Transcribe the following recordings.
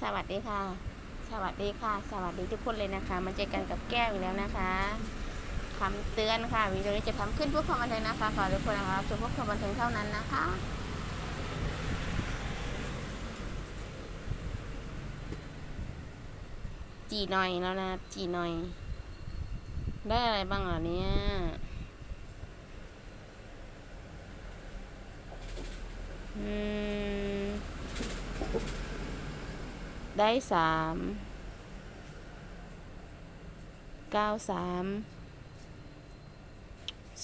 สวัสดีค่ะ สวัสดีค่ะ สวัสดีทุกคนเลยนะคะ มาเจอกันกับแก้วอีกแล้วนะคะคำเตือนค่ะวิดีโอนี้จะทำขึ้นเพื่อความบันเทิงนะคะขอทุกคนนะคะรับชมเพื่อความบันเทิงเท่านั้นนะคะจีหน่อยแล้วนะจีหน่อย ได้อะไรบ้างอะเนี่ยอืม ได้สามเก้าสาม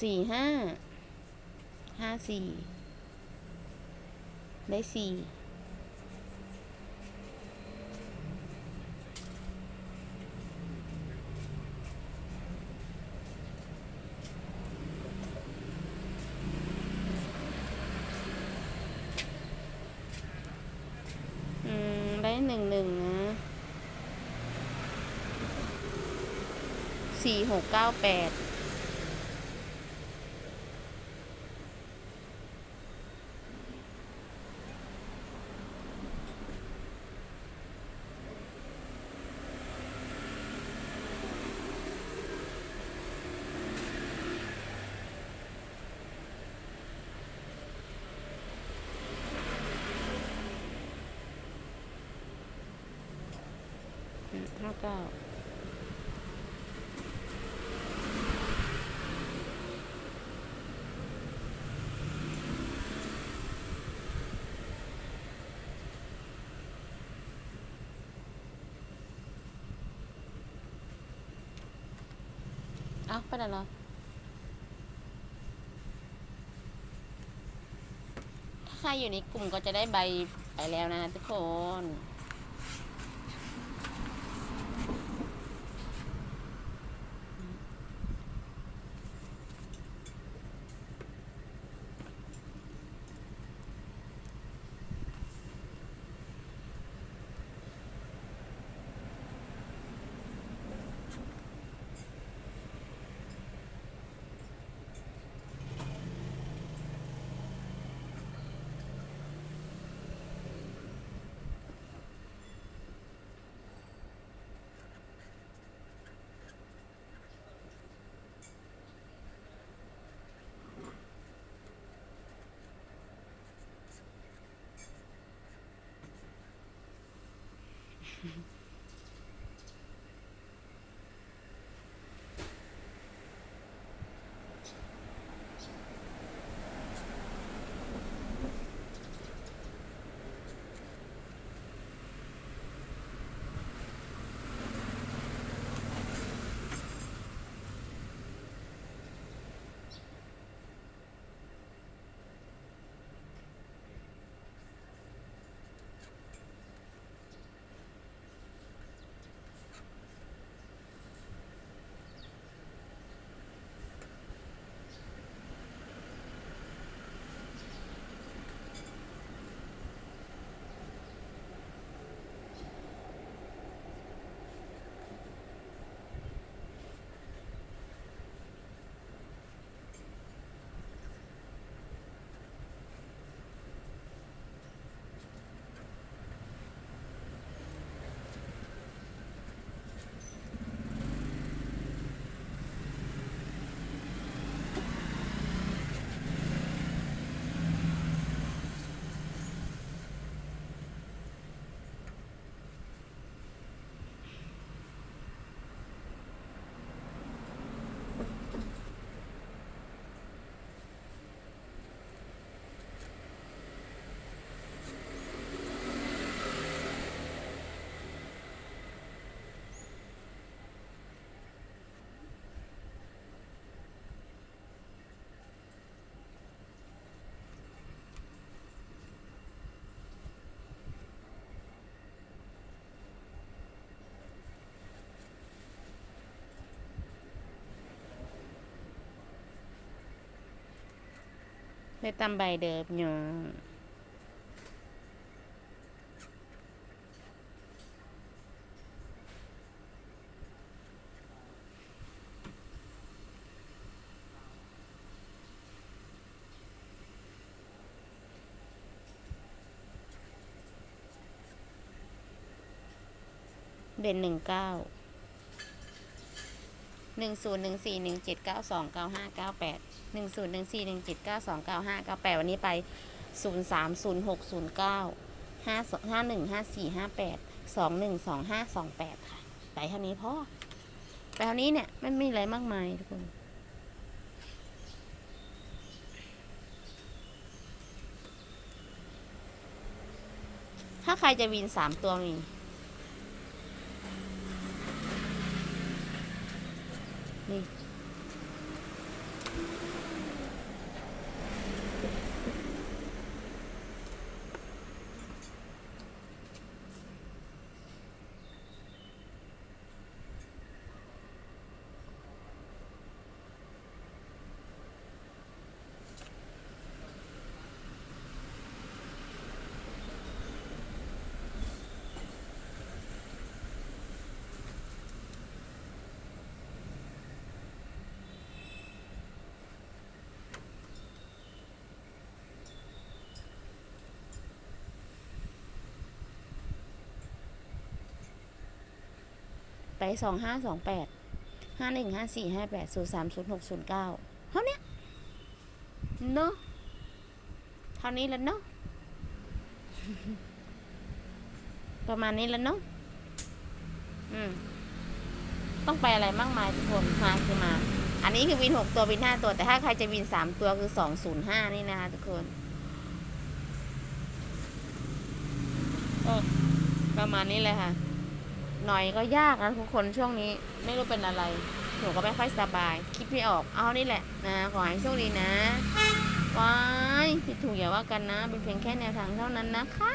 สี่ห้าห้าสี่ได้สี่อืม ได้หนึ่งหนึ่งนะ สี่หกเก้าแปดห้าเก้า อ้าไปไหนเหรอถ้าใครอยู่ในกลุ่มก็จะได้ใบไปแล้วนะทุกคน Mm-hmm. ได้ตำใบเดิมอยู่เด่นหนึ่งเก้าหนึ่งศูนหนึ่งเก้า สองเก้าห้าเก้าแปดหนึ่งศูนย์หนึ่งสี่หนึ่งเจ็ดเก้าสองเก้าห้าเก้าแปดวันนี้ไปศูนย์สามศูนย์หกศูนย์เก้าห้าห้าหนึ่งห้าสี่ห้าแปดสองหนึ่งสองห้าสองแปดค่ะ ไปเท่านี้พอไปเท่านี้เนี่ยไม่มีอะไรมากมายทุกคนถ้าใครจะวินสามตัวมี นี่ ไปสองห้าสองแปดห้าหนึ่งห้าสี่ห้าแปดศูนย์สามศูนย์หกศูนย์เก้าเท่านี้เนาะเท่านี้แล้วเนาะประมาณนี้แล้วเนาะอืมต้องไปอะไรมากมายทุกคนมาคือมา อันนี้คือวินหกตัววินห้าตัว แต่ถ้าใครจะวินสามตัวคือสองศูนย์ห้านี่นะคะทุกคนก็ประมาณนี้เลยค่ะ หน่อยก็ยากนะทุกคนช่วงนี้ไม่รู้เป็นอะไรหนูก็ไม่ค่อยสบาย คิดไม่ออกเอานี่แหละนะขอให้โชคดีนะว้ายผิดถูกอย่าว่ากันนะ เป็นเพียงแค่แนวทางเท่านั้นนะคะ